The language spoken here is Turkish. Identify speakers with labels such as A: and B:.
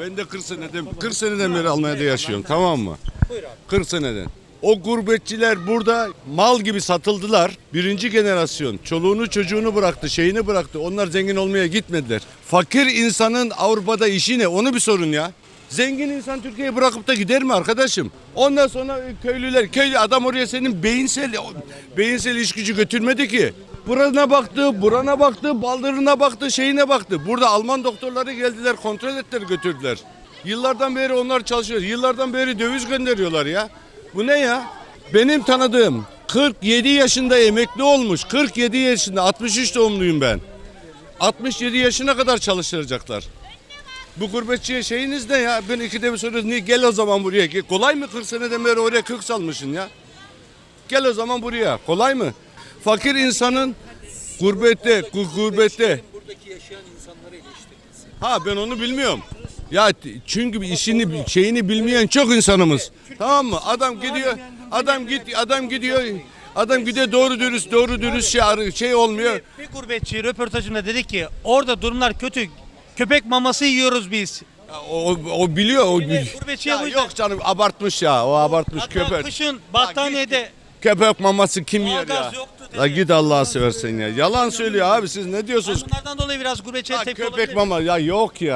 A: Ben de 40 seneden 40 seneden beri Almanya'da yaşıyorum tamam mı? 40 seneden. O gurbetçiler burada mal gibi satıldılar. Birinci generasyon. Çoluğunu çocuğunu bıraktı, şeyini bıraktı. Onlar zengin olmaya gitmediler. Fakir insanın Avrupa'da işi ne? Onu bir sorun ya. Zengin insan Türkiye'yi bırakıp da gider mi arkadaşım? Ondan sonra köylüler, köylü adam oraya senin beyinsel beyinsel iş gücü götürmedi ki. Burana baktı, burana baktı, baldırına baktı, şeyine baktı. Burada Alman doktorları geldiler, kontrol ettiler, götürdüler. Yıllardan beri onlar çalışıyor. Yıllardan beri döviz gönderiyorlar ya. Bu ne ya? Benim tanıdığım 47 yaşında emekli olmuş. 47 yaşında, 63 doğumluyum ben. 67 yaşına kadar çalıştıracaklar. Bu gurbetçiye şeyiniz ne ya? Ben ikide bir soruyoruz. Niye? Gel o zaman buraya. Gel. Kolay mı 40 seneden beri oraya kök salmışsın ya? Gel o zaman buraya. Kolay mı? Fakir insanın gurbette, gu- gurbette.
B: Buradaki yaşayan insanları eleştirmesi.
A: Ha ben onu bilmiyorum. Ya çünkü işini şeyini bilmeyen çok insanımız. Tamam mı? Adam gidiyor. Adam git adam gidiyor. Adam gidiyor doğru dürüst doğru dürüst şey, şey olmuyor.
C: Bir gurbetçi röportajında dedi ki orada durumlar kötü. Köpek maması yiyoruz biz.
A: O, o, biliyor. O, bil-
C: gurbetçiye
A: Ya
C: bu yüzden-
A: yok canım abartmış ya. O abartmış
C: Hatta
A: köpek.
C: kışın battaniyede
A: Köpek maması kim yer ya?
C: Doğalgaz yoktu dedi.
A: La git Allah'a seversen ya. Yalan söylüyor abi siz ne diyorsunuz?
C: bunlardan dolayı biraz gurbetçiye tepki
A: köpek
C: olabilir.
A: mama ya yok ya.